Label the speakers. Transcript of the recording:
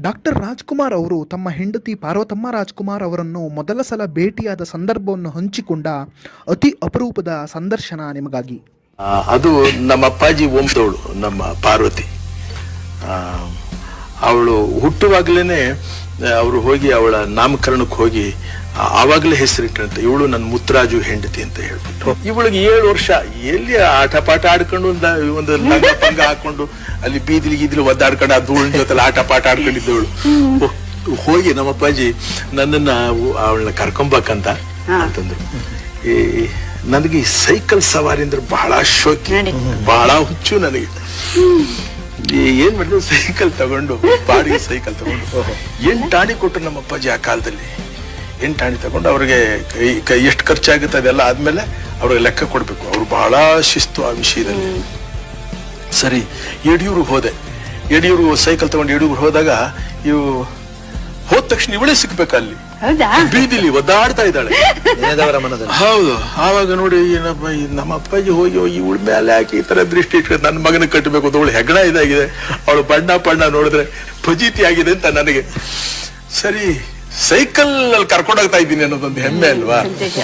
Speaker 1: Doctor Rajkumar ಅವರು ತಮ್ಮ ಹೆಂಡತಿ ಪಾರ್ವತಮ್ಮ ರಾಜ್ಕುಮಾರ್ ಅವರನ್ನು ಮೊದಲ ಸಲ ಭೇಟಿಯಾದ ಸಂದರ್ಭವನ್ನು ಹಂಚಿಕೊಂಡ ಅತಿ ಅಪರೂಪದ ಸಂದರ್ಶನ ನಿಮಗಾಗಿ.
Speaker 2: ಅದು ನಮ್ಮ ಅಪ್ಪಾಜಿ ವಂಶದವಳು ನಮ್ಮ ಪಾರ್ವತಿ. ಅವಳು ಹುಟ್ಟುವಾಗ್ಲೇನೆ ಅವರು ಹೋಗಿ ಅವಳ ನಾಮಕರಣಕ್ಕೆ ಹೋಗಿ ಆವಾಗಲೇ ಹೆಸರಿಟ್ಟಂತೆ ಇವಳು ನನ್ನ ಮುತ್ರಾಜು ಹೆಂಡತಿ ಅಂತ ಹೇಳ್ಬಿಟ್ಟು. ಇವಳಿಗೆ ಏಳು ವರ್ಷ ಎಲ್ಲಿ ಆಟ ಪಾಠ ಆಡ್ಕೊಂಡು ಒಂದು ಲಂಗ ಪಂಗ ಹಾಕೊಂಡು ಅಲ್ಲಿ ಬೀದಿಲಿ ಗೀದಿಲಿ ಒದ್ದಾಡ್ಕೊಂಡು ಆ ಧೂಳಿನ ಜೊತೆ ಆಟ ಪಾಠ ಆಡ್ಕೊಂಡಿದ್ದವಳು. ಹೋಗಿ ನಮ್ಮ ಅಪ್ಪಾಜಿ ನನ್ನನ್ನ ಅವಳನ್ನ ಕರ್ಕೊಂಬಕಂತ ಅಂತಂದ್ರು. ಈ ನನಗೆ ಈ ಸೈಕಲ್ ಸವಾರಿ ಅಂದ್ರೆ ಬಹಳ ಶೋಕಿ. ಬಹಳ ಹುಚ್ಚು ನನಗೆ. ಏನ್ ಮಾಡಿದ್ರು? ಸೈಕಲ್ ತಗೊಂಡು, ಬಾಡಿಗೆ ಸೈಕಲ್ ತಗೊಂಡು. ಎಂಟಾಣಿ ಕೊಟ್ಟರು ನಮ್ಮ ಅಪ್ಪಾಜಿ ಆ ಕಾಲದಲ್ಲಿ? ಎಂಟಾಣಿ ತಗೊಂಡು ಅವ್ರಿಗೆ ಕೈ ಕೈ, ಎಷ್ಟು ಖರ್ಚಾಗುತ್ತೆ ಅದೆಲ್ಲ ಆದ್ಮೇಲೆ ಅವ್ರಿಗೆ ಲೆಕ್ಕ ಕೊಡ್ಬೇಕು. ಅವ್ರು ಬಹಳ ಶಿಸ್ತು ಆ ವಿಷಯದಲ್ಲಿ. ಸರಿ ಯಡಿಯೂರು ಹೋದೆ. ಯಡಿಯೂರು ಸೈಕಲ್ ತಗೊಂಡು ಯಡಿಯೂರು ಹೋದಾಗ ಇವು ತಕ್ಷಣ ಇವಳೇ ಸಿಕ್ಬೇಕು ಅಲ್ಲಿ.
Speaker 3: ಹೌದಾ?
Speaker 2: ಬೀದಿಲಿ ಒದ್ದಾಡ್ತಾ ಇದ್ದಾಳೆ.
Speaker 4: ನೆನೆದವರ ಮನದಲ್ಲಿ?
Speaker 2: ಹೌದು. ಆವಾಗ ನೋಡಿ ಏನಪ್ಪ ಈ ನಮ್ಮ ಅಪ್ಪಾಜಿ ಹೋಗಿ ಹೋಗಿ ಇವಳ ಮೇಲೆ ಹಾಕಿ ಈ ತರ ದೃಷ್ಟಿ ಇಟ್ಕೊಂಡು ನನ್ನ ಮಗನ ಕಟ್ಟಬೇಕು ಅಂತ ಅವಳು ಹೆಗಣ ಇದಾಗಿದೆ. ಅವಳು ಬಣ್ಣ ಬಣ್ಣ ನೋಡಿದ್ರೆ ಫಜೀತಿ ಆಗಿದೆ ಅಂತ ನನಗೆ. ಸರಿ ಸೈಕಲ್ ಅಲ್ಲಿ ಕರ್ಕೊಂಡೋಗ್ತಾ ಇದ್ದೀನಿ ಅನ್ನೋದೊಂದು ಹೆಮ್ಮೆ ಅಲ್ವಾ?
Speaker 3: ಸಂತೋಷ.